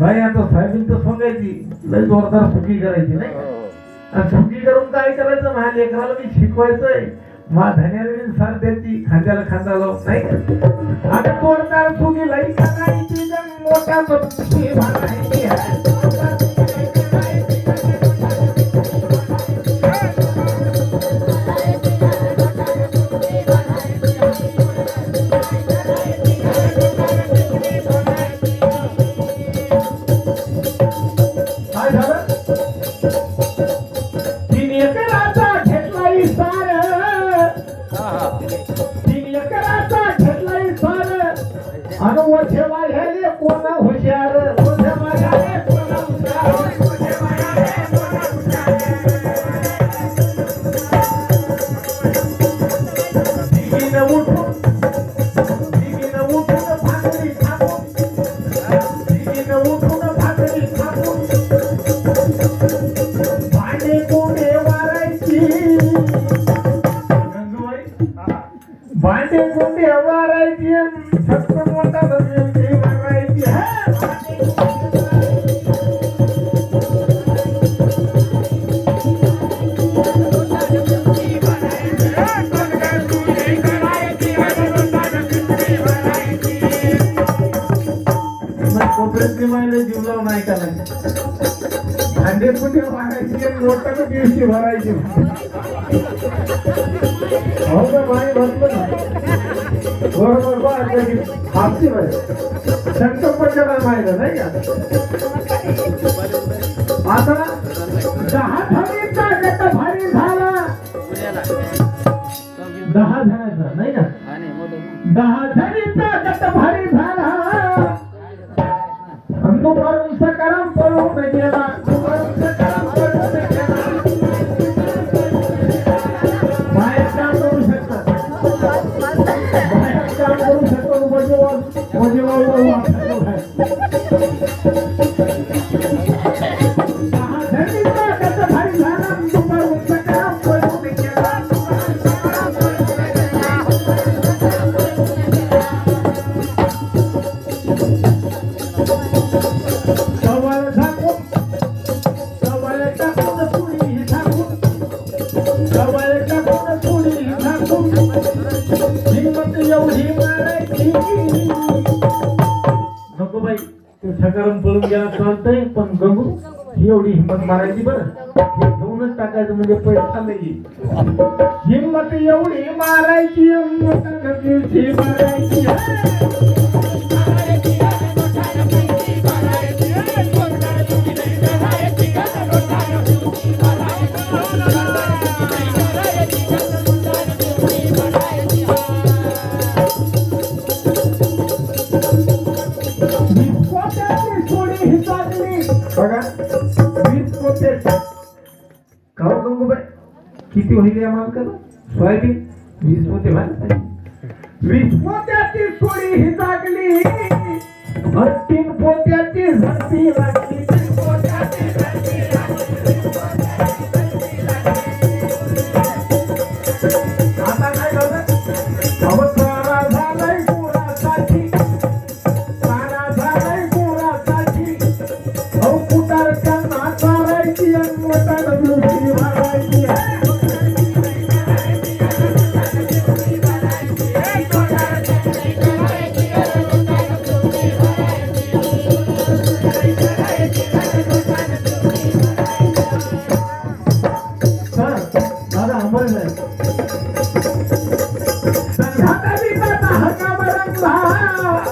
बाई आता साहेबींच सांगायची लय जोरदार सुखी करायची नाही हो. चुकी करून काय करायचं? माझ्या लेकराला मी शिकवायचंय. मा धन्याला साथ द्यायची खांद्याला खांदा लावून नाही का? आता कोणता चुकी? लई करायची मोठा एकराचा घेतला इसार अन वझे वाढ्याले कोण हुशार वझे वाढ्याले कोण हुशार वझे वाढ्याले कोण हुशार दिगीनं उठून दिगीनं उठून भाकरी थापून दिगीनं उठून भांडे कोंडे वारायची फक्त मोठा धरती वारायची हा, भांडे मग कोपऱ्यातली मायला कुठे मारायची आणि मोठं दिवशी भरायची हो का माय म्हटलं ना बरोबर बा हापची बाय शंकरपटला माहिती नाही का आता दहा धारीचा गट भारी झाला. दहा जणांचा नाही का? दहा जणीचा गट भारी झाला. नको बाई ते पळून गेला चालतंय पण गंगू ही एवढी हिंमत मारायची बरं. हे घेऊनच टाकायचं म्हणजे पैसा नाही हिंमत एवढी मारायची मारायची. का हो गंगूबाई किती होईल या मालकाला सोयाबीन? वीस पोते व्हायला वीस पोत्याची सोडी ही जागली आणि पोत्याची झडती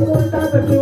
importa,